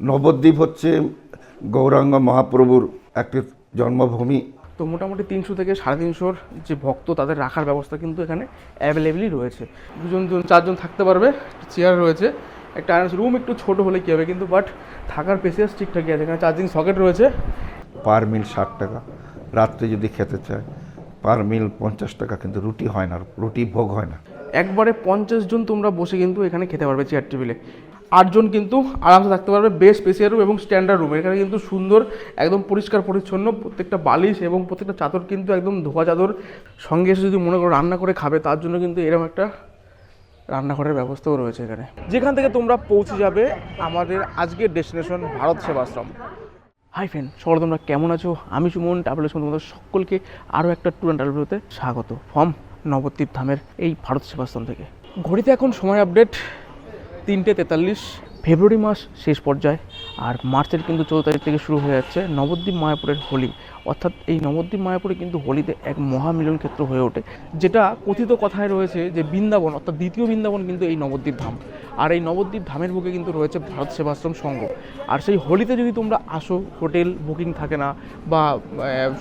নবদ্বীপ হচ্ছে গৌরাঙ্গ মহাপ্রভুর একটি জন্মভূমি। তো মোটামুটি তিনশো থেকে সাড়ে তিনশোর যে ভক্ত তাদের রাখার ব্যবস্থা কিন্তু এখানে অ্যাভেলেবেলই রয়েছে। দুজন দুজন চারজন থাকতে পারবে চেয়ার রয়েছে। একটা রুম একটু ছোট হলে কী হবে কিন্তু বাট থাকার পেসিয়াস ঠিকঠাকই আছে। এখানে চার্জিং সকেট রয়েছে। পার মিল ষাট টাকা। রাত্রে যদি খেতে চায় পার মিল পঞ্চাশ টাকা কিন্তু রুটি হয় না রুটি ভোগ হয় না। একবারে পঞ্চাশ জন তোমরা বসে কিন্তু এখানে খেতে পারবে চেয়ার টেবিলে আটজন কিন্তু আরামসে থাকতে পারবে, বেশ স্পেশিয়াল রুম এবং স্ট্যান্ডার্ড রুম এখানে কিন্তু সুন্দর, একদম পরিষ্কার পরিচ্ছন্ন, প্রত্যেকটা বালিশ এবং প্রত্যেকটা চাদর কিন্তু একদম ধোয়া চাদর। সঙ্গে এসে যদি মনে করো রান্না করে খাবে, তার জন্য কিন্তু এরকম একটা রান্নাঘরের ব্যবস্থাও রয়েছে এখানে। যেখান থেকে তোমরা পৌঁছে যাবে, আমাদের আজকের destination Bharat Sevashram. Hi friend সকলে তোমরা কেমন আছো? আমি সুমন ট্রাভেলের সঙ্গে তোমাদের সকলকে আরও একটা ট্যুর অ্যান্ড ট্রাভেলতে স্বাগত। ফর্ম নবদ্বীপ ধামের এই ভারত সেবাশ্রম থেকে। ঘড়িতে এখন সময় আপডেট তিনটে তেতাল্লিশ ফেব্রুয়ারি মাস শেষ পর্যায়ে। আর মার্চের কিন্তু চৌদ্দ তারিখ থেকে শুরু হয়ে যাচ্ছে নবদ্বীপ মায়াপুরের হোলি। অর্থাৎ এই নবদ্বীপ মায়াপুরে কিন্তু হোলিতে এক মহামিলন ক্ষেত্র হয়ে ওঠে, যেটা কথিত কথায় রয়েছে যে বৃন্দাবন, অর্থাৎ দ্বিতীয় বৃন্দাবন কিন্তু এই নবদ্বীপ ধাম। আর এই নবদ্বীপ ধামের বুকে কিন্তু রয়েছে ভারত সেবাশ্রম সংঘ। আর সেই হোলিতে যদি তোমরা আসো, হোটেল বুকিং থাকে না বা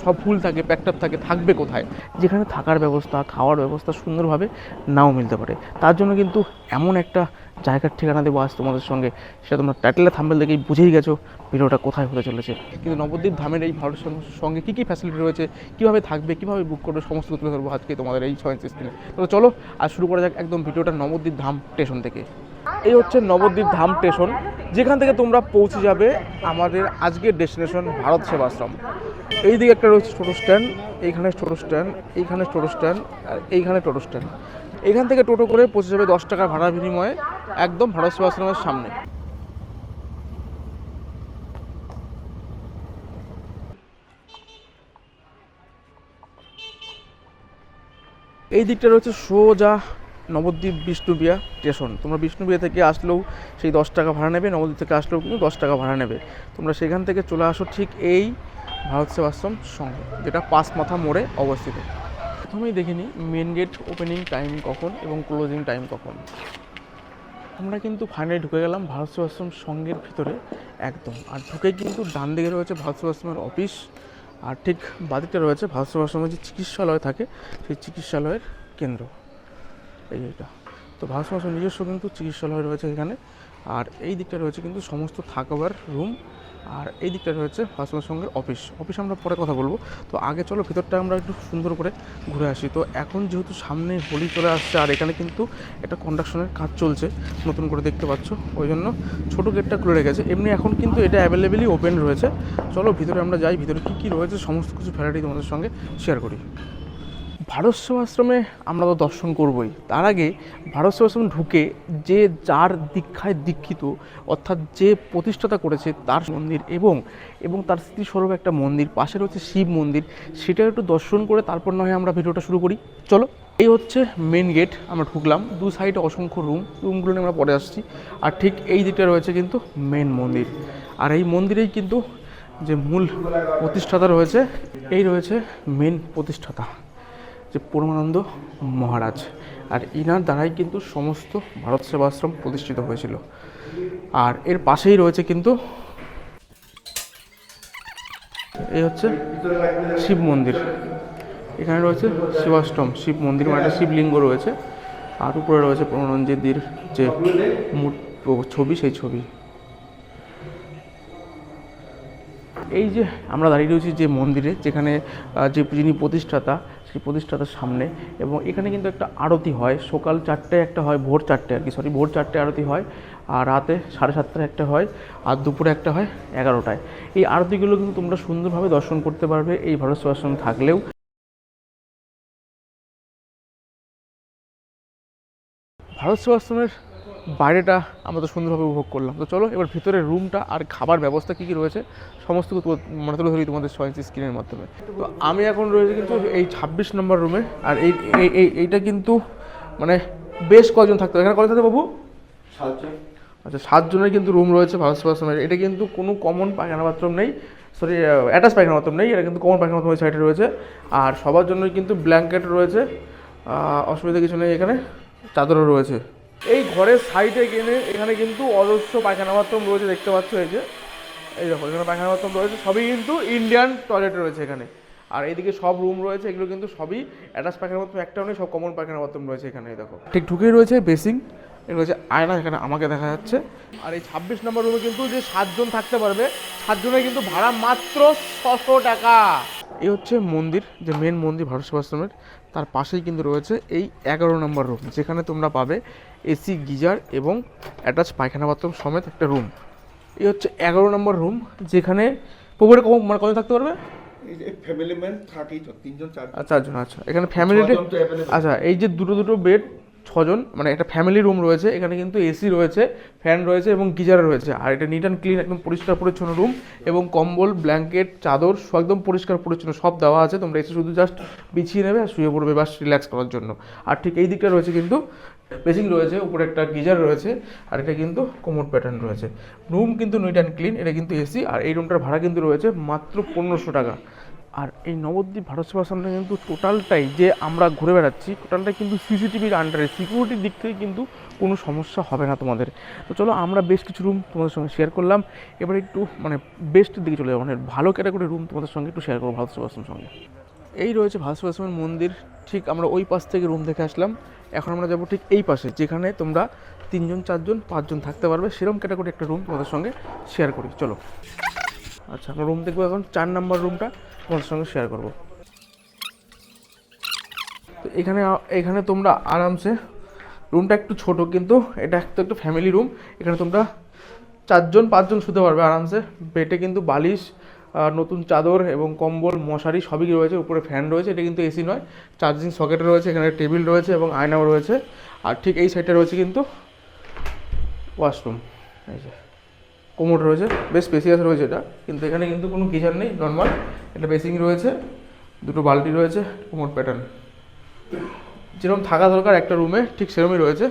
সব ফুল থাকে প্যাকটাপ থাকে, থাকবে কোথায়? যেখানে থাকার ব্যবস্থা, খাওয়ার ব্যবস্থা সুন্দরভাবে নাও মিলতে পারে। তার জন্য কিন্তু এমন একটা জায়গার ঠিকানা দেবো আজ তোমাদের সঙ্গে। সেটা তোমরা টাইটেলে থাম্বেল দেখেই বুঝেই গেছো। ভিডিওটা কোথায় হতে চলেছে? কিন্তু নবদ্বীপ ধামের এই ভারত সঙ্গে কী কী ফ্যাসিলিটি রয়েছে? কীভাবে থাকবে, কীভাবে বুক করবে, সমস্ত তুলে ধরবো আজকে তোমাদের এই ছয় স্ক্রিনে তো চলো, আর শুরু করা যাক একদম ভিডিওটা নবদ্বীপ ধাম স্টেশন থেকে। এই হচ্ছে নবদ্বীপ ধাম স্টেশন যেখান থেকে তোমরা পৌঁছে যাবে আমাদের আজকের ডেস্টিনেশন ভারত সেবাশ্রম। এই দিকে একটা রয়েছে টোটো স্ট্যান্ড, এইখানে টোটো স্ট্যান্ড, এইখানে টোটো স্ট্যান্ড, আর এইখানে টোটো স্ট্যান্ড। এখান থেকে টোটো করে পৌঁছে যাবে দশ টাকা ভাড়া বিনিময়ে একদম ভারত সেবাশ্রমের সামনে। এই দিকটা রয়েছে সোজা নবদ্বীপ বিষ্ণুবিয়া স্টেশন। তোমরা বিষ্ণুবিয়া থেকে আসলেও সেই দশ টাকা ভাড়া নেবে, নবদ্বীপ থেকে আসলেও কিন্তু দশ টাকা ভাড়া নেবে। তোমরা সেখান থেকে চলে আসো ঠিক এই ভারত সেবাশ্রম সংঘ যেটা পাঁচ মাথা মোড়ে অবস্থিত। প্রথমেই দেখে নিই মেন গেট ওপেনিং টাইম কখন এবং ক্লোজিং টাইম কখন। আমরা কিন্তু ফাইনালি ঢুকে গেলাম ভারত সেবাশ্রম সংঘের ভিতরে একদম। আর ঢুকে কিন্তু ডান দিকে রয়েছে ভারত সেবাশ্রমের অফিস আর ঠিক বাদিকটা রয়েছে ভারত সেবাশ্রমের যে চিকিৎসালয় থাকে, সেই চিকিৎসালয়ের কেন্দ্র। এই এটা তো ভারত নিজস্ব কিন্তু চিকিৎসালয় রয়েছে এখানে। আর এই দিকটা রয়েছে কিন্তু সমস্ত থাকবার রুম আর এই দিকটা রয়েছে ভারত সেবাশ্রমের অফিস অফিস আমরা পরে কথা বলব। তো আগে চলো, ভিতরটা আমরা একটু সুন্দর করে ঘুরে আসি। তো এখন যেহেতু সামনে হোলি চলে আসছে, আর এখানে কিন্তু একটা কন্ডাকশনের কাজ চলছে, নতুন করে দেখতে পাচ্ছ। ওই জন্য ছোটো গেটটা খুলে রেখেছে। এমনি এখন কিন্তু এটা অ্যাভেলেবেলই ওপেন রয়েছে। চলো, ভিতরে আমরা যাই। ভিতরে কী কী রয়েছে, সমস্ত কিছু ভ্যারাইটি তোমাদের সঙ্গে শেয়ার করি। ভারত সেবাশ্রমে আমরা তো দর্শন করবই। তার আগে ভারত সেবাশ্রম ঢুকে যে যার দীক্ষায় দীক্ষিত, অর্থাৎ যে প্রতিষ্ঠাতা করেছে তার মন্দির এবং এবং তার স্মৃতিস্বরূপ একটা মন্দির পাশে রয়েছে শিব মন্দির, সেটা একটু দর্শন করে তারপর নয় আমরা ভিডিওটা শুরু করি। চলো, এই হচ্ছে মেন গেট আমরা ঢুকলাম। দু সাইডে অসংখ্য রুম রুমগুলো নিয়ে আমরা পরে আসছি। আর ঠিক এই দিকটা রয়েছে কিন্তু মেন মন্দির। আর এই মন্দিরেই কিন্তু যে মূল প্রতিষ্ঠাতা রয়েছে, এই রয়েছে মেন প্রতিষ্ঠাতা। যে পরমানন্দ মহারাজ। আর ইনার দ্বারাই কিন্তু সমস্ত ভারত সেবাশ্রম প্রতিষ্ঠিত হয়েছিল। আর এর পাশেই রয়েছে কিন্তু এই হচ্ছে শিব মন্দির। এখানে রয়েছে শিবাষ্টম, শিব মন্দির মানে একটা শিবলিঙ্গ রয়েছে। আর উপরে রয়েছে পরমানন্দজির যে ছবি, সেই ছবি। এই যে আমরা দাঁড়িয়ে রয়েছি যে মন্দিরে, যেখানে যে যিনি প্রতিষ্ঠাতা সেই প্রতিষ্ঠাতার সামনে এবং এখানে কিন্তু একটা আরতি হয়। সকাল চারটায় একটা হয়, ভোর চারটে আর কি সরি ভোর চারটে আরতি হয় আর রাতে সাড়ে সাতটায় একটা হয় আর দুপুরে একটা হয় এগারোটায়। এই আরতিগুলো কিন্তু তোমরা সুন্দরভাবে দর্শন করতে পারবে, এই ভারত সেবাশ্রম থাকলেও। ভারত সেবাশ্রমের বাইরেটা আমরা তো সুন্দরভাবে উপভোগ করলাম। তো চলো এবার ভিতরে রুমটা আর খাবার ব্যবস্থা কী কী রয়েছে সমস্ত মানে তুলে ধরি তোমাদের সয়েন্স স্ক্রিনের মাধ্যমে। তো আমি এখন রয়েছে কিন্তু এই ছাব্বিশ নম্বর রুমে আর এই এই- এই এইটা কিন্তু মানে বেশ কয়জন থাকতে হবে এখানে কয়জন থাকে বাবু? আচ্ছা সাতজনের কিন্তু রুম রয়েছে ভারত সেবাশ্রমের এটা কিন্তু কোনো কমন পায়খানা বাথরুম নেই সরি অ্যাটাচ পায়খানা বাথরুম নেই এটা কিন্তু কমন পায়খানা বাথরুম ওই সাইডে রয়েছে। আর সবার জন্যই কিন্তু ব্ল্যাঙ্কেট রয়েছে অসুবিধা কিছু নেই এখানে চাদরও রয়েছে। এই ঘরের সাইডে গেলে এখানে কিন্তু অজস্র পায়খানা বাথরুম রয়েছে, দেখতে পাচ্ছ এই যে। এই দেখো, এখানে পায়খানা বাথরুম রয়েছে, সবই কিন্তু ইন্ডিয়ান টয়লেট রয়েছে এখানে। আর এইদিকে সব রুম রয়েছে, এগুলো কিন্তু সবই অ্যাটাচ পায়খানা বাথরুম একটাও নেই, সব কমন পায়খানা বাথরুম রয়েছে এখানে দেখো। ঠিক ঢুকেই রয়েছে বেসিং হচ্ছে আয়না, এখানে আমাকে দেখা যাচ্ছে। আর এই ছাব্বিশ নম্বর রুমে কিন্তু যে সাতজন থাকতে পারবে, সাতজনের কিন্তু ভাড়া মাত্র ছশো টাকা। এই হচ্ছে মন্দির, যে মেন মন্দির, ভারত সেবাশ্রমের। তার পাশেই কিন্তু রয়েছে এই এগারো নম্বর রুম যেখানে তোমরা পাবে এসি গিজার এবং অ্যাটাচ পায়খানা বাথরুম সমেত একটা রুম। এই হচ্ছে এগারো নম্বর রুম যেখানে পুকুরে কম মানে কত থাকতে পারবে? ফ্যামিলি ম্যান থাকেই তো তিনজন চার আচ্ছা আচ্ছা। এখানে available। আচ্ছা এই যে দুটো দুটো বেড ছজন মানে একটা ফ্যামিলি রুম রয়েছে, এখানে কিন্তু এসি রয়েছে ফ্যান রয়েছে এবং গিজার রয়েছে। আর এটা নিট অ্যান্ড ক্লিন একদম পরিষ্কার পরিচ্ছন্ন রুম এবং কম্বল ব্ল্যাঙ্কেট চাদর, সব একদম পরিষ্কার পরিচ্ছন্ন, সব দেওয়া আছে। তোমরা এসে শুধু জাস্ট বিছিয়ে নেবে আর শুয়ে পড়বে বাস রিল্যাক্স করার জন্য। আর ঠিক এই দিকটা রয়েছে কিন্তু বেসিং রয়েছে, উপরে একটা গিজার রয়েছে, আর এটা কিন্তু কোমোড প্যাটার্ন রয়েছে। রুম কিন্তু নিট অ্যান্ড ক্লিন এটা কিন্তু এসি আর এই রুমটার ভাড়া কিন্তু রয়েছে মাত্র পনেরোশো টাকা। আর এই নবদ্বীপ ভারত সেবাশ্রমটা কিন্তু টোটালটাই যে আমরা ঘুরে বেড়াচ্ছি টোটালটাই কিন্তু সিসিটিভির আন্ডারে সিকিউরিটির দিক থেকে কিন্তু কোনো সমস্যা হবে না তোমাদের। তো চলো, আমরা বেশ কিছু রুম তোমাদের সঙ্গে শেয়ার করলাম। এবার একটু মানে বেস্টের দিকে চলে যাব। মানে ভালো ক্যাটাগরি রুম তোমাদের সঙ্গে একটু শেয়ার করব ভারত সেবাশ্রমের সঙ্গে। এই রয়েছে ভারত সেবাশ্রমের মন্দির। ঠিক আমরা ওই পাশ থেকে রুম দেখে আসলাম। এখন আমরা যাব ঠিক এই পাশে, যেখানে তোমরা তিনজন, চারজন, পাঁচজন থাকতে পারবে। সেরকম ক্যাটাগরি একটা রুম তোমাদের সঙ্গে শেয়ার করি। চলো। আচ্ছা আমরা রুম দেখব এখন। চার নাম্বার রুমটা তোমাদের সঙ্গে শেয়ার করব। তো এখানে এখানে তোমরা আরামসে রুমটা একটু ছোট কিন্তু এটা একটা একটু ফ্যামিলি রুম এখানে তোমরা চারজন, পাঁচজন শুতে পারবে আরামসে। বেডে কিন্তু বালিশ নতুন চাদর এবং কম্বল, মশারি সবই রয়েছে। উপরে ফ্যান রয়েছে, এটা কিন্তু এসি নয়। চার্জিং সকেট রয়েছে, এখানে টেবিল রয়েছে এবং আয়নাও রয়েছে। আর ঠিক এই সাইডে রয়েছে কিন্তু ওয়াশরুম এই যে। কোমোড রয়েছে, বেশ স্পেসিয়াস রয়েছে এটা, কিন্তু এখানে কিন্তু কোনো কিচার নেই নর্মাল এটা বেসিং রয়েছে, দুটো বালতি রয়েছে কোমোড প্যাটার্ন যেরকম থাকা দরকার একটা রুমে ঠিক সেরকমই রয়েছে।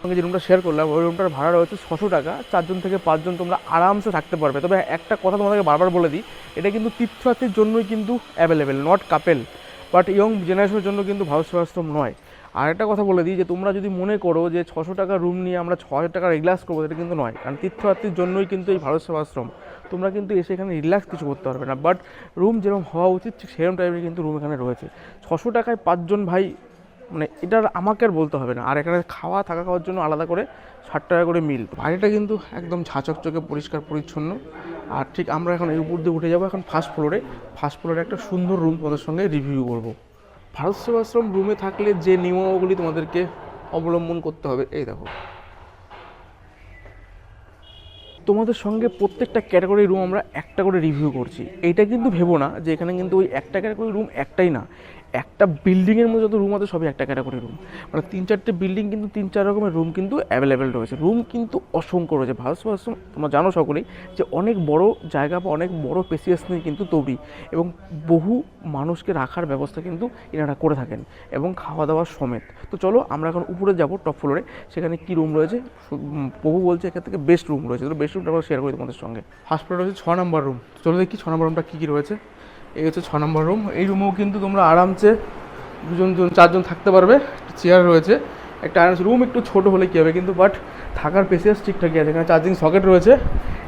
সঙ্গে যে রুমটা শেয়ার করলাম, ওই রুমটার ভাড়া রয়েছে ছশো টাকা, চারজন থেকে পাঁচজন তোমরা আরামসে থাকতে পারবে। তবে একটা কথা তোমাদেরকে বারবার বলে দিই, এটা কিন্তু তীর্থযাত্রীর জন্যই কিন্তু available not couple but young জেনারেশনের জন্য কিন্তু ভারত সেবাশ্রম নয়। আর একটা কথা বলে দিই যে তোমরা যদি মনে করো যে ছশো টাকা রুম নিয়ে আমরা ছ হাজার টাকা রিল্যাক্স করব এটা কিন্তু নয়। কারণ তীর্থযাত্রীর জন্যই কিন্তু এই ভারত সেবাশ্রম। তোমরা কিন্তু এসে এখানে রিল্যাক্স কিছু করতে পারবে না। বাট রুম যেরকম হওয়া উচিত, ঠিক সেরকম টাইপের কিন্তু রুম এখানে রয়েছে। ছশো টাকায় পাঁচজন ভাই মানে এটার আমাকে আর বলতে হবে না। আর এখানে খাওয়া, থাকা খাওয়ার জন্য আলাদা করে ষাট টাকা করে মিল বাইরেটা কিন্তু একদম ঝাঁচকচকে পরিষ্কার, পরিচ্ছন্ন। আর ঠিক আমরা এখন এই উপর দিয়ে উঠে যাব এখন ফার্স্ট ফ্লোরে ফার্স্ট ফ্লোরে একটা সুন্দর রুম তোমাদের সঙ্গে রিভিউ করব। ভারত সেবাশ্রম রুমে থাকলে যে নিয়মাবলী তোমাদেরকে অবলম্বন করতে হবে, এই দেখো। তোমাদের সঙ্গে প্রত্যেকটা ক্যাটাগরি রুম আমরা একটা করে রিভিউ করছি। এইটা কিন্তু ভেবো না যে এখানে কিন্তু ওই একটা ক্যাটাগরি রুম একটাই না। একটা বিল্ডিংয়ের মধ্যে যত রুম আছে, সবই একটা ক্যাটাগরি রুম মানে তিন চারটে বিল্ডিং কিন্তু তিন চার রকমের রুম কিন্তু অ্যাভেলেবেল রয়েছে। রুম কিন্তু অসংখ্য রয়েছে। ভারত সেবাশ্রম তোমরা জানো সকলেই যে অনেক বড় জায়গা বা অনেক বড় পেসিয়াস নিয়ে কিন্তু তৈরি এবং বহু মানুষকে রাখার ব্যবস্থা কিন্তু এনারা করে থাকেন এবং খাওয়া দাওয়া সমেত। তো চলো আমরা এখন উপরে যাব টপ ফ্লোরে সেখানে কি রুম রয়েছে? প্রভু বলছে এখান থেকে বেস্ট রুম রয়েছে। তো বেস্ট রুমটা আমরা শেয়ার করি তোমাদের সঙ্গে। ফার্স্ট ফ্লোরে রয়েছে ছ নম্বর রুম চলো দেখি ছ নম্বর রুমটা কী কী রয়েছে। এই হচ্ছে ছ নম্বর রুম এই রুমেও কিন্তু তোমরা আরামসে দুজন জন চারজন থাকতে পারবে। চেয়ার রয়েছে। একটা রুম একটু ছোট হলে কী হবে কিন্তু বাট থাকার পেসিয়াস ঠিকঠাকই আছে। এখানে চার্জিং সকেট রয়েছে।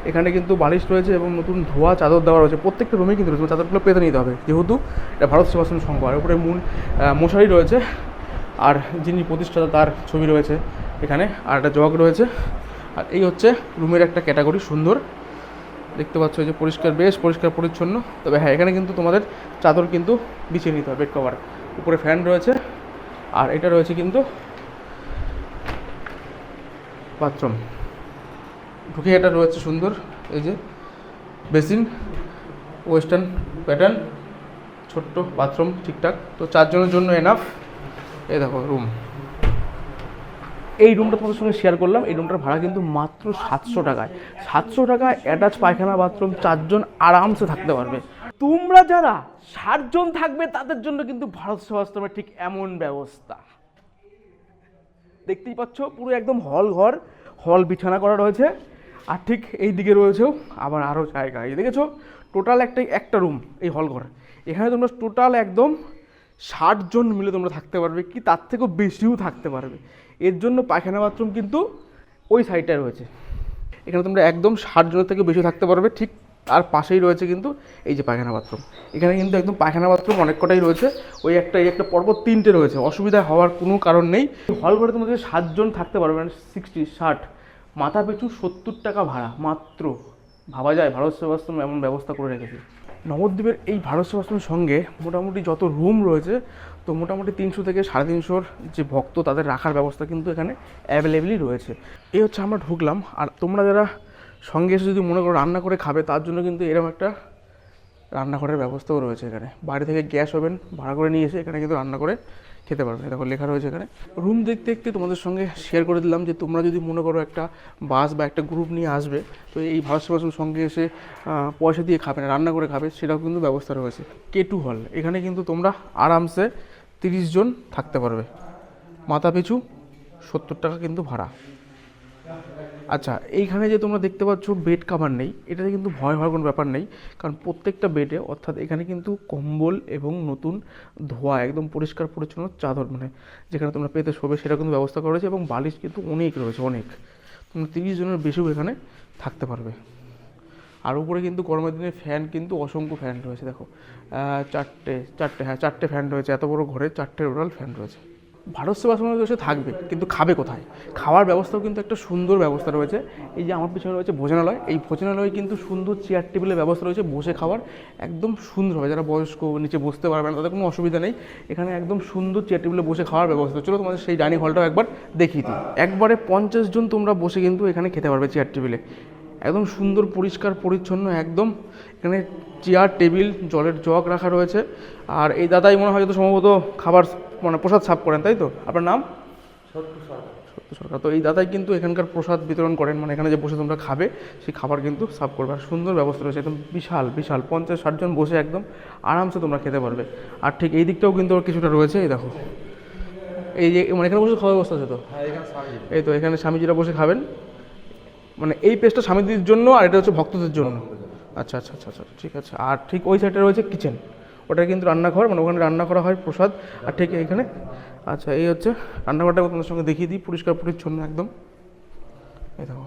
এখানে কিন্তু বালিশ রয়েছে এবং নতুন ধোয়া, চাদর দেওয়া রয়েছে। প্রত্যেকটা রুমে কিন্তু রয়েছে। চাদরগুলো পেতে নিতে হবে। যেহেতু এটা ভারত সেবাশ্রম সংঘ। আর উপরে মূল মশারি রয়েছে। আর যিনি প্রতিষ্ঠাতা তার ছবি রয়েছে এখানে। আর একটা জগ রয়েছে। আর এই হচ্ছে রুমের একটা ক্যাটাগরি সুন্দর। দেখতে পাচ্ছ যে পরিষ্কার, বেশ পরিষ্কার পরিচ্ছন্ন। তবে হ্যাঁ এখানে কিন্তু তোমাদের চাদর কিন্তু বিছিয়ে নিতে হবে বেড কভার উপরে ফ্যান রয়েছে, আর এটা রয়েছে কিন্তু বাথরুম ঢুকে এটা রয়েছে সুন্দর, এই যে বেসিন, ওয়েস্টার্ন প্যাটার্ন, ছোট্ট বাথরুম ঠিকঠাক। তো চারজনের জন্য এনাফ এই দেখো রুম এই রুমটা তোমাদের সঙ্গে শেয়ার করলাম। এই রুমটার ভাড়া কিন্তু মাত্র সাতশো টাকায়। সাতশো টাকায় অ্যাটাচ পায়খানা বাথরুম চারজন আরামসে থাকতে পারবে। তোমরা যারা ষাটজন থাকবে, তাদের জন্য কিন্তু ভারত সেবাশ্রমের ঠিক এমন ব্যবস্থা। দেখতেই পাচ্ছ, পুরো একদম হল ঘর হল বিছানা করা রয়েছে। আর ঠিক এই দিকে রয়েছেও আবার আরও জায়গা। এই দেখেছ টোটাল একটা একটা রুম এই হল ঘর। এখানে তোমরা টোটাল একদম ষাট জন মিলে তোমরা থাকতে পারবে কি? তার থেকেও বেশিও থাকতে পারবে। এর জন্য পায়খানা বাথরুম কিন্তু ওই সাইডটায় রয়েছে। এখানে তোমরা একদম ষাট জনের থেকে বেশি থাকতে পারবে, ঠিক আর পাশেই রয়েছে কিন্তু এই যে পায়খানা বাথরুম। এখানে কিন্তু একদম পায়খানা বাথরুম অনেক কটাই রয়েছে। ওই একটা, এই একটা পরপর তিনটে রয়েছে, অসুবিধা হওয়ার কোনো কারণ নেই। হল ঘরে তোমাদের সাতজন থাকতে পারবে মানে সিক্সটি ষাট। মাথা পিছু সত্তর টাকা ভাড়া, মাত্র। ভাবা যায়, ভারত সেবাশ্রম এমন ব্যবস্থা করে রেখেছে। নবদ্বীপের এই ভারত সেবাশ্রমের সঙ্গে মোটামুটি যত রুম রয়েছে, তো মোটামুটি তিনশো থেকে সাড়ে তিনশোর যে ভক্ত তাদের রাখার ব্যবস্থা কিন্তু এখানে অ্যাভেলেবেলই রয়েছে। এই হচ্ছে আমরা ঢুকলাম, আর তোমরা যারা সঙ্গে এসে যদি মনে করো রান্না করে খাবে, তার জন্য কিন্তু এরকম একটা রান্নাঘরের ব্যবস্থাও রয়েছে এখানে। বাড়ি থেকে গ্যাস ওভেন ভাড়া করে নিয়ে এসে এখানে কিন্তু রান্না করে খেতে পারবে, দেখো লেখা রয়েছে এখানে। রুম দেখতে দেখতে তোমাদের সঙ্গে শেয়ার করে দিলাম যে তোমরা যদি মনে করো একটা বাস বা একটা গ্রুপ নিয়ে আসবে, তো এই ভারত সেবাশ্রম সঙ্গে এসে পয়সা দিয়ে খাবে না, রান্না করে খাবে, সেটাও কিন্তু ব্যবস্থা রয়েছে। কে টু হল এখানে কিন্তু তোমরা আরামসে তিরিশ জন থাকতে পারবে। মাথা পিছু সত্তর টাকা কিন্তু ভাড়া। আচ্ছা এইখানে যে তোমরা দেখতে পাচ্ছ বেড কাভার নেই, এটাতে কিন্তু ভয় হওয়ার কোনো ব্যাপার নেই, কারণ প্রত্যেকটা বেডে অর্থাৎ এখানে কিন্তু কম্বল এবং নতুন ধোয়া একদম পরিষ্কার পরিচ্ছন্ন চাদর মানে যেখানে তোমরা পেতে শোবে সেটা কিন্তু ব্যবস্থা করা রয়েছে এবং বালিশ কিন্তু অনেক রয়েছে, অনেক। তোমরা তিরিশ জনের বেশিও এখানে থাকতে পারবে। আর উপরে কিন্তু গরমের দিনে ফ্যান কিন্তু অসংখ্য ফ্যান রয়েছে, দেখো। চারটে চারটে হ্যাঁ চারটে ফ্যান রয়েছে, এত বড় ঘরে চারটে টোটাল ফ্যান রয়েছে। ভারত সেবাশ্রমে বসে থাকবে, কিন্তু খাবে কোথায়? খাওয়ার ব্যবস্থাও কিন্তু একটা সুন্দর ব্যবস্থা রয়েছে। এই যে আমার পিছনে রয়েছে ভোজনালয়, এই ভোজনালয়ে কিন্তু সুন্দর চেয়ার টেবিলের ব্যবস্থা রয়েছে, বসে খাওয়ার একদম সুন্দর হবে। যারা বয়স্ক, নিচে বসতে পারবে না, তাদের কোনো অসুবিধা নেই। এখানে একদম সুন্দর চেয়ার টেবিলে বসে খাওয়ার ব্যবস্থা। চলো তোমাদের সেই ডাইনিং হলটাও একবার দেখিয়ে দিই। একবারে পঞ্চাশ জন তোমরা বসে কিন্তু এখানে খেতে পারবে চেয়ার টেবিলে একদম সুন্দর, পরিষ্কার, পরিচ্ছন্ন, একদম এখানে চেয়ার টেবিল জলের জগ রাখা রয়েছে। আর এই দাদাই মনে হয় যত সম্ভবত খাবার মানে প্রসাদ সাফ করেন তাই তো? আপনার নাম? সত্য সরকার। তো এই দাদাই কিন্তু এখানকার প্রসাদ বিতরণ করেন মানে এখানে যে বসে তোমরা খাবে সেই খাবার কিন্তু সাফ করবে। আর সুন্দর ব্যবস্থা রয়েছে একদম বিশাল বিশাল। পঞ্চাশ ষাটজন বসে একদম আরামসে তোমরা খেতে পারবে। আর ঠিক এই দিকটাও কিন্তু কিছুটা রয়েছে এই দেখো। এই যে মানে এখানে বসে খাওয়ার ব্যবস্থা আছে তো? এই তো এখানে স্বামীজিরা বসে খাবেন। মানে এই পেজটা স্বামীজির জন্য আর এটা হচ্ছে ভক্তদের জন্য। আচ্ছা আচ্ছা আচ্ছা আচ্ছা ঠিক আছে। আর ঠিক ওই সাইডে রয়েছে কিচেন ওটা কিন্তু রান্নাঘর মানে ওখানে রান্না করা হয় প্রসাদ, আর ঠিক এখানে আচ্ছা এই হচ্ছে রান্নাঘরটা তোমাদের সঙ্গে দেখিয়ে দিই, পরিষ্কার পরিচ্ছন্ন একদম। এই দেখো,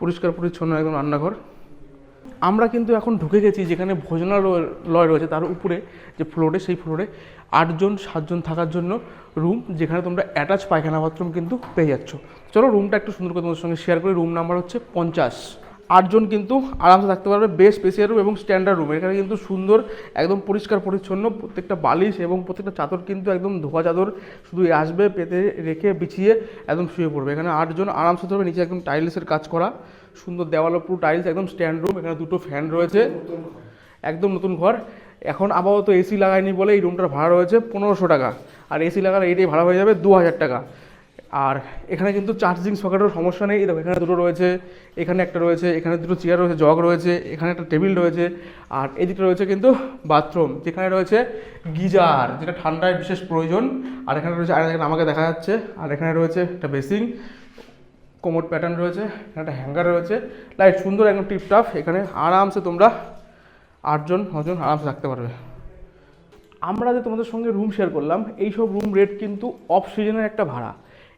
পরিষ্কার পরিচ্ছন্ন একদম রান্নাঘর। আমরা কিন্তু এখন ঢুকে গেছি যেখানে ভোজনালয় রয়েছে, তার উপরে, যে ফ্লোরে, সেই ফ্লোরে, আটজন, সাতজন থাকার জন্য রুম, যেখানে তোমরা অ্যাটাচ পায়খানা বাথরুম কিন্তু পেয়ে যাচ্ছ। চলো রুমটা একটু সুন্দর করে তোমাদের সঙ্গে শেয়ার করি, রুম নাম্বার হচ্ছে পঞ্চাশ। আটজন কিন্তু আরামসে থাকতে পারবে, বেশ স্পেশিয়াল রুম এবং স্ট্যান্ডার্ড রুম এখানে কিন্তু সুন্দর, একদম পরিষ্কার পরিচ্ছন্ন প্রত্যেকটা বালিশ এবং প্রত্যেকটা চাদর কিন্তু একদম ধোয়া চাদর শুধু আসবে, পেতে রেখে বিছিয়ে একদম শুয়ে পড়বে। এখানে আটজন আরামসে ধরবে নিচে একদম টাইলসের কাজ করা। সুন্দর দেওয়ালের পুরো টাইলস একদম স্ট্যান্ড রুম এখানে দুটো ফ্যান রয়েছে। একদম নতুন ঘর। এখন আপাতত এসি লাগায়নি বলে এই রুমটার ভাড়া রয়েছে পনেরোশো টাকা। আর এসি লাগালে এইটাই ভাড়া হয়ে যাবে দু হাজার টাকা। আর এখানে কিন্তু চার্জিং সকেটের সমস্যা নেই। দেখো, এখানে দুটো রয়েছে, এখানে একটা রয়েছে, এখানে দুটো চেয়ার রয়েছে জগ রয়েছে, এখানে একটা টেবিল রয়েছে, আর এদিকে রয়েছে কিন্তু বাথরুম যেখানে রয়েছে গিজার, যেটা ঠান্ডায় বিশেষ প্রয়োজন। আর এখানে রয়েছে, আর এখানে আমাকে দেখা যাচ্ছে, আর এখানে রয়েছে একটা বেসিং কোমোড প্যাটার্ন রয়েছে, এখানে একটা হ্যাঙ্গার রয়েছে। লাইট সুন্দর একদম টিপটাপ এখানে আরামসে তোমরা আটজন, নজন আরামসে থাকতে পারবে। আমরা যে তোমাদের সঙ্গে রুম শেয়ার করলাম এই সব রুম রেট কিন্তু অফ সিজনের একটা ভাড়া।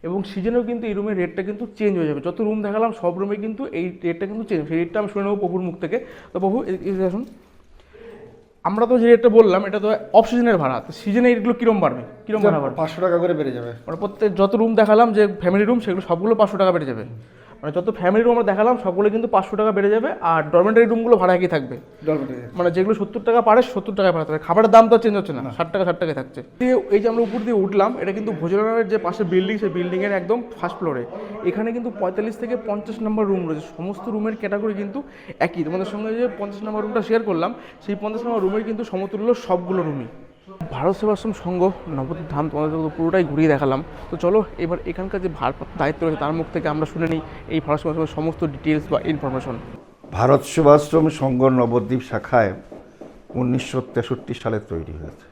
এবং সিজনেও কিন্তু এই রুমের রেটটা কিন্তু চেঞ্জ হয়ে যাবে। যত রুম দেখালাম সব রুমে কিন্তু এই রেটটা কিন্তু চেঞ্জ সেই রেটটা আমি শুনে নেব প্রভুর মুখ থেকে। তো প্রভু দেখুন আমরা তো যে রেটটা বললাম এটা তো অফ সিজনের ভাড়া। তো সিজনে এগুলো কিরম বাড়বে? কিরম ভাড়া বাড়বে? পাঁচশো টাকা করে বেড়ে যাবে। মানে প্রত্যেক যত রুম দেখালাম যে ফ্যামিলি রুম সেগুলো সবগুলো পাঁচশো টাকা বেড়ে যাবে। মানে যত ফ্যামিলি রুম আমরা দেখালাম সবগুলো কিন্তু পাঁচশো টাকা বেড়ে যাবে আর ডরমেটারি রুমগুলো ভাড়া একই থাকবে। মানে যেগুলো সত্তর টাকা পারে সত্তর টাকা ভাড়া থাকবে। খাবারের দাম তো চেঞ্জ হচ্ছে না ষাট টাকা ষাট টাকায় থাকছে। দিয়ে এই যে আমরা উপর দিয়ে উঠলাম এটা কিন্তু ভোজনালয়ের যে পাশে বিল্ডিং সেই বিল্ডিংয়ের একদম ফার্স্ট ফ্লোরে এখানে কিন্তু পঁয়তাল্লিশ থেকে পঞ্চাশ নম্বর রুম রয়েছে। সমস্ত রুমের ক্যাটাগরি কিন্তু একই। তোমাদের সঙ্গে যে পঞ্চাশ নম্বর রুমটা শেয়ার করলাম সেই পঞ্চাশ নম্বর রুমের কিন্তু সমতুল্য সবগুলো রুমই ভারত সেবাশ্রম সংঘ, নবদ্বীপ ধাম, তোমাদের পুরোটাই ঘুরিয়ে দেখালাম। তো চলো, এবার এখানকার যে ভারপ্রাপ্ত দায়িত্ব রয়েছে, তার মুখ থেকে আমরা শুনে নিই এই ভারত সেবাশ্রমের সমস্ত ডিটেলস বা ইনফরমেশন ভারত সেবাশ্রম সংঘ, নবদ্বীপ শাখায় উনিশশো তেষট্টি সালে তৈরি হয়েছে।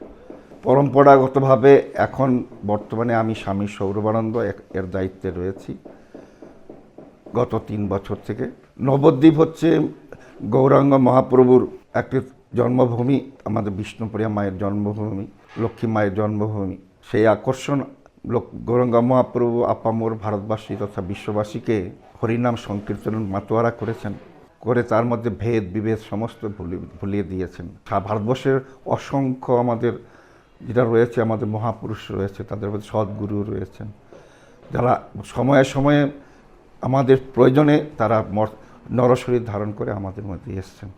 পরম্পরাগতভাবে এখন বর্তমানে আমি স্বামী সৌরবানন্দ এর দায়িত্বে রয়েছি, গত তিন বছর থেকে। নবদ্বীপ হচ্ছে গৌরাঙ্গ মহাপ্রভুর একটি জন্মভূমি, আমাদের বিষ্ণুপ্রিয়া মায়ের জন্মভূমি, লক্ষ্মী মায়ের জন্মভূমি, সেই আকর্ষণ গৌরঙ্গা মহাপ্রভু আপামোর ভারতবাসী তথা বিশ্ববাসীকে হরিনাম সংকীর্তন মাতোয়ারা করেছেন, করে তার মধ্যে ভেদ, বিভেদ সমস্ত ভুলি- ভুলিয়ে দিয়েছেন। ভারতবর্ষের অসংখ্য আমাদের যেটা রয়েছে, আমাদের মহাপুরুষ রয়েছে, তাদের মধ্যে সদ্গুরু রয়েছেন। যারা সময়ে সময়ে আমাদের প্রয়োজনে তারা নরশরীর ধারণ করে আমাদের মধ্যে এসছেন।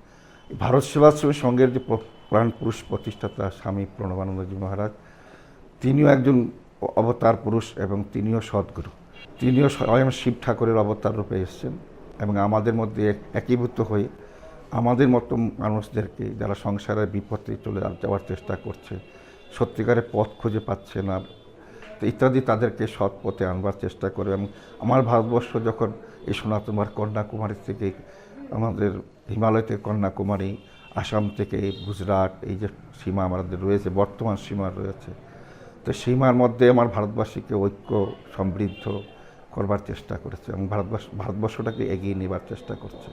ভারত সেবাশ্রমী সংঘের যে প্র- প্রাণ পুরুষ প্রতিষ্ঠাতা স্বামী প্রণবানন্দজি মহারাজ, তিনিও একজন অবতার পুরুষ এবং তিনিও সদ্গুরু। তিনিও স্বয়ং শিব ঠাকুরের অবতার রূপে এসেছেন এবং আমাদের মধ্যে একীভূত হয়ে আমাদের মতো মানুষদেরকে যারা সংসারের বিপদে চলে যাওয়ার চেষ্টা করছে, সত্যিকারের পথ খুঁজে পাচ্ছে না ইত্যাদি তাদেরকে সৎ পথে আনবার চেষ্টা করে এবং আমার ভারতবর্ষ যখন এই সনাতনবার কন্যাকুমারী থেকে আমাদের হিমালয় থেকে কন্যাকুমারী, আসাম থেকে গুজরাট, এই যে সীমা আমাদের রয়েছে, বর্তমান সীমা রয়েছে। তো সীমার মধ্যে আমার ভারতবাসীকে ঐক্য, সমৃদ্ধ করবার চেষ্টা করেছে এবং ভারতবর্ষ ভারতবর্ষটাকে এগিয়ে নেবার চেষ্টা করছে।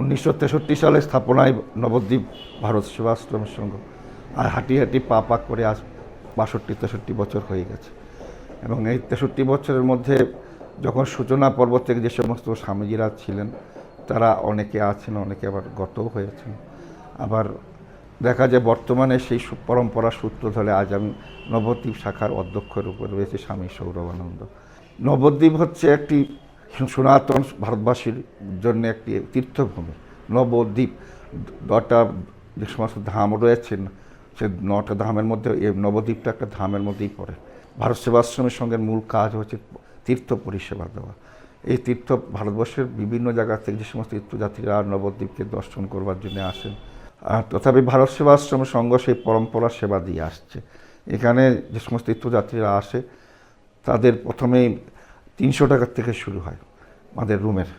উনিশশো তেষট্টি সালে স্থাপনায় নবদ্বীপ ভারত সেবাশ্রমের সংঘ, আর হাঁটি হাঁটি পা পা করে আজ বাষট্টি তেষট্টি বছর হয়ে গেছে। এবং এই তেষট্টি বছরের মধ্যে যখন সূচনা পর্ব থেকে যে সমস্ত স্বামীজিরা ছিলেন তারা অনেকে আছেন, অনেকে আবার গতও হয়েছেন। আবার দেখা যায় বর্তমানে সেই পরম্পরা সূত্র ধরে আজ আমি নবদ্বীপ শাখার অধ্যক্ষের উপরে রয়েছে স্বামী সৌরভানন্দ। নবদ্বীপ হচ্ছে একটি সনাতন ভারতবাসীর জন্য একটি তীর্থভূমি। নবদ্বীপ দটা যে সমস্ত ধাম রয়েছেন, সে নটা ধামের মধ্যে এই নবদ্বীপটা একটা ধামের মধ্যেই পড়ে। ভারত সেবাশ্রমের সঙ্গে মূল কাজ হচ্ছে তীর্থ পরিষেবা দেওয়া। এই তীর্থ ভারতবর্ষের বিভিন্ন জায়গা থেকে যে সমস্ত তীর্থযাত্রীরা নবদ্বীপকে দর্শন করবার জন্য আসেন। আর তথাপি ভারত সেবাশ্রম সংঘ সেই পরম্পরা সেবা দিয়ে আসছে। এখানে যে সমস্ত তীর্থযাত্রীরা আসে, তাদের প্রথমেই তিনশো টাকার থেকে শুরু হয় আমাদের রুমের।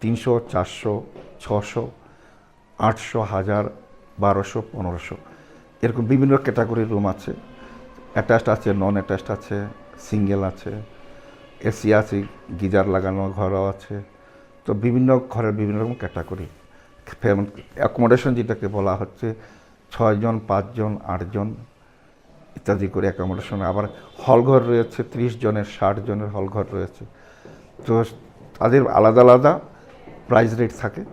তিনশো, চারশো, ছশো, আটশো, হাজার, বারোশো, পনেরোশো। এরকম বিভিন্ন ক্যাটাগরির রুম আছে। অ্যাটাচড আছে নন অ্যাটাচড আছে, সিঙ্গেল আছে। এসি আছে, গিজার লাগানো, ঘরও আছে। তো বিভিন্ন ঘরের বিভিন্ন রকম ক্যাটাগরি। অ্যাকোমোডেশন যেটাকে বলা হচ্ছে ছয়জন পাঁচজন আটজন ইত্যাদি করে অ্যাকোমোডেশন আবার হলঘর রয়েছে, ত্রিশ জনের, ষাট জনের হলঘর রয়েছে। তো তাদের আলাদা আলাদা প্রাইস রেট থাকে।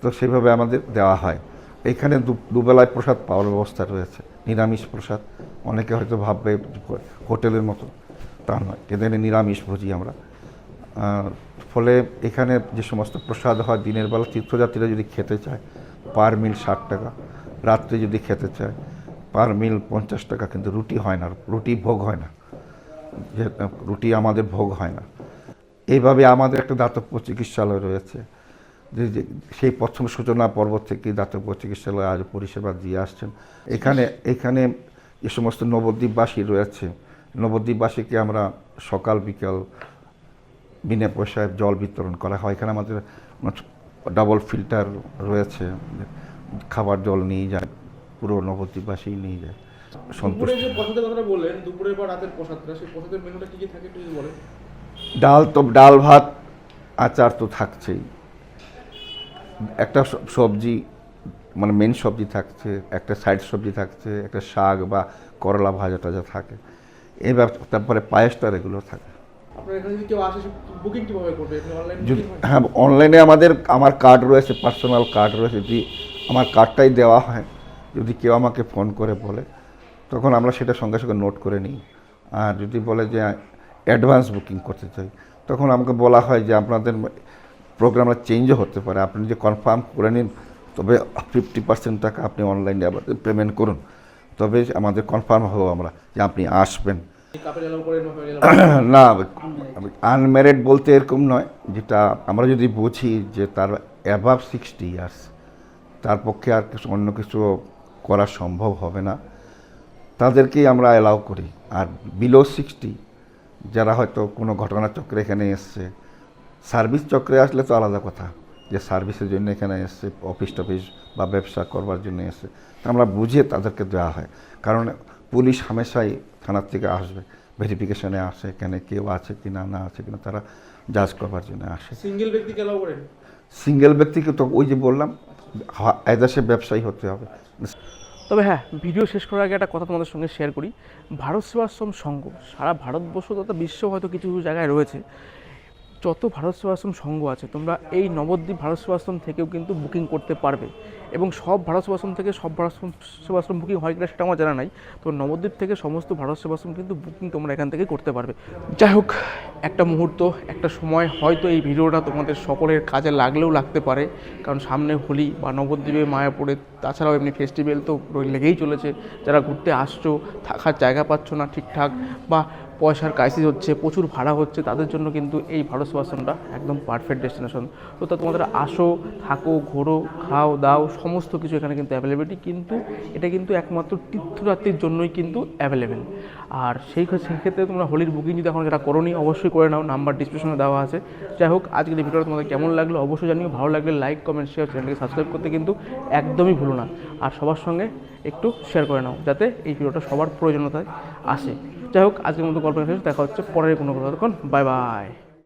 তো সেইভাবে আমাদের দেওয়া হয়। এখানে দুবেলায় প্রসাদ পাওয়ার ব্যবস্থা রয়েছে। নিরামিষ প্রসাদ। অনেকে হয়তো ভাববে হোটেলের মতো। তা নয়। এখানে নিরামিষ ভোজি আমরা। ফলে এখানে যে সমস্ত প্রসাদ হয় দিনের বেলা, তীর্থযাত্রীরা যদি খেতে চায়, পার মিল ষাট টাকা। রাত্রে যদি খেতে চায়, পার মিল পঞ্চাশ টাকা। কিন্তু রুটি হয় না, রুটি ভোগ হয় না। যে, রুটি আমাদের ভোগ হয় না। এইভাবে আমাদের একটা দাতব্য চিকিৎসালয় রয়েছে। যে সেই প্রথম সূচনা পর্ব থেকে দাতব্য চিকিৎসালয় আজ পরিষেবা দিয়ে আসছেন। এখানে এখানে যে সমস্ত নবদ্বীপবাসী রয়েছে। নবদ্বীপবাসীকে আমরা সকাল বিকাল বিনা পয়সায় জল বিতরণ করা হয়। এখানে আমাদের ডাবল ফিল্টার রয়েছে। খাবার জল নিয়ে যায় পুরো নবদ্বীপবাসী নিয়ে যায়। সন্তুষ্ট। যে প্রসাদের কথাটা বললেন দুপুরের পর রাতের প্রসাদটা সেই প্রসাদের মেনুটা কি কি থাকে একটু বলেন? ডাল তো ডাল ভাত আচার তো থাকছেই। একটা সবজি মানে মেন সবজি থাকছে একটা সাইড সবজি থাকছে একটা শাক বা করলা ভাজা টাজা থাকে। তারপরে থাকে। কেউ আসে বুকিং কীভাবে করবে? আপনি অনলাইন যদি হ্যাঁ? অনলাইনে আমাদের আমার কার্ড রয়েছে পার্সোনাল কার্ড রয়েছে। যদি আমার কার্ডটাই দেওয়া হয় যদি কেউ আমাকে ফোন করে বলে তখন আমরা সেটা সঙ্গে সঙ্গে নোট করে নিই। আর যদি বলে যে অ্যাডভান্স বুকিং করতে চাই তখন আমাকে বলা হয় যে আপনাদের প্রোগ্রামটা চেঞ্জও হতে পারে। আপনি যে কনফার্ম করে নিন তবে ফিফটি পার্সেন্ট টাকা আপনি অনলাইনে আবার পেমেন্ট করুন। তবে আমাদের কনফার্ম হব আমরা যে আপনি আসবেন। না আনম্যারিড বলতে এরকম নয়, যেটা আমরা যদি বুঝি যে তার অ্যাভাব সিক্সটি ইয়ার্স তার পক্ষে আর কিছু অন্য কিছু করা সম্ভব হবে না। তাদেরকেই আমরা অ্যালাউ করি। আর বিলো সিক্সটি যারা হয়তো কোনো ঘটনা চক্রে এখানে এসছে সার্ভিস চক্রে আসলে তো আলাদা কথা, যে সার্ভিসের জন্য এখানে এসছে অফিস টফিস বা ব্যবসা করবার জন্য এসছে। আমরা বুঝিয়ে তাদেরকে দেওয়া হয়। কারণ পুলিশ হামেশাই থানার থেকে আসবে ভেরিফিকেশনে আসে এখানে কেউ আছে কি না না আছে কিনা তারা জাজ করবার জন্য আসে। সিঙ্গেল ব্যক্তিকে করেন? সিঙ্গেল ব্যক্তিকে তো ওই যে বললাম এদেশে ব্যবসায়ী হতে হবে। তবে হ্যাঁ ভিডিও শেষ করার আগে একটা কথা তোমাদের সঙ্গে শেয়ার করি। ভারত সেবাশ্রম সংঘ সারা ভারতবর্ষ তথা বিশ্ব হয়তো কিছু কিছু জায়গায় রয়েছে। যত ভারত সেবাশ্রম সংঘ আছে তোমরা এই নবদ্বীপ ভারত সেবাশ্রম থেকেও কিন্তু বুকিং করতে পারবে। এবং সব ভারত সেবাশ্রম থেকে সব ভারত সেবাশ্রম বুকিং হয় কিনা সেটা আমার জানা নাই। তো নবদ্বীপ থেকে সমস্ত ভারত সেবাশ্রম কিন্তু বুকিং তোমরা এখান থেকে করতে পারবে। যাই হোক, একটা মুহূর্ত, একটা সময় হয়তো এই ভিডিওটা তোমাদের সকলের কাজে লাগলেও লাগতে পারে। কারণ সামনে হোলি বা নবদ্বীপে মায়াপুরে, তাছাড়াও এমনি ফেস্টিভ্যাল তো লেগেই চলেছে। যারা ঘুরতে আসছো, থাকার জায়গা পাচ্ছ না ঠিকঠাক বা পয়সার ক্রাইসিস হচ্ছে, প্রচুর ভাড়া হচ্ছে, তাদের জন্য কিন্তু এই ভারত সেবাশ্রমটা একদম পারফেক্ট ডেস্টিনেশন তো তা তোমাদের আসো, থাকো, ঘোরো, খাও, দাও, সমস্ত কিছু এখানে কিন্তু অ্যাভেলেবিলিটি কিন্তু এটা কিন্তু একমাত্র তীর্থযাত্রীর জন্যই কিন্তু অ্যাভেলেবেল আর সেই ক্ষে- সেই ক্ষেত্রে তোমরা হোলির বুকিং যদি এখন যেটা করোনি, অবশ্যই করে নাও নাম্বার ডিসক্রিপশনে দেওয়া আছে। যাই হোক, আজকের এই ভিডিওটা তোমাদের কেমন লাগল অবশ্যই জানিও, ভালো লাগলে লাইক কমেন্ট শেয়ার চ্যানেলকে সাবস্ক্রাইব করতে কিন্তু একদমই ভুলো না। আর সবার সঙ্গে একটু শেয়ার করে নাও, যাতে এই ভিডিওটা সবার প্রয়োজনীয়তায় আসে। যাই হোক আজকের মতো গল্প দেখা হচ্ছে পরের কোনো তখন বাই বাই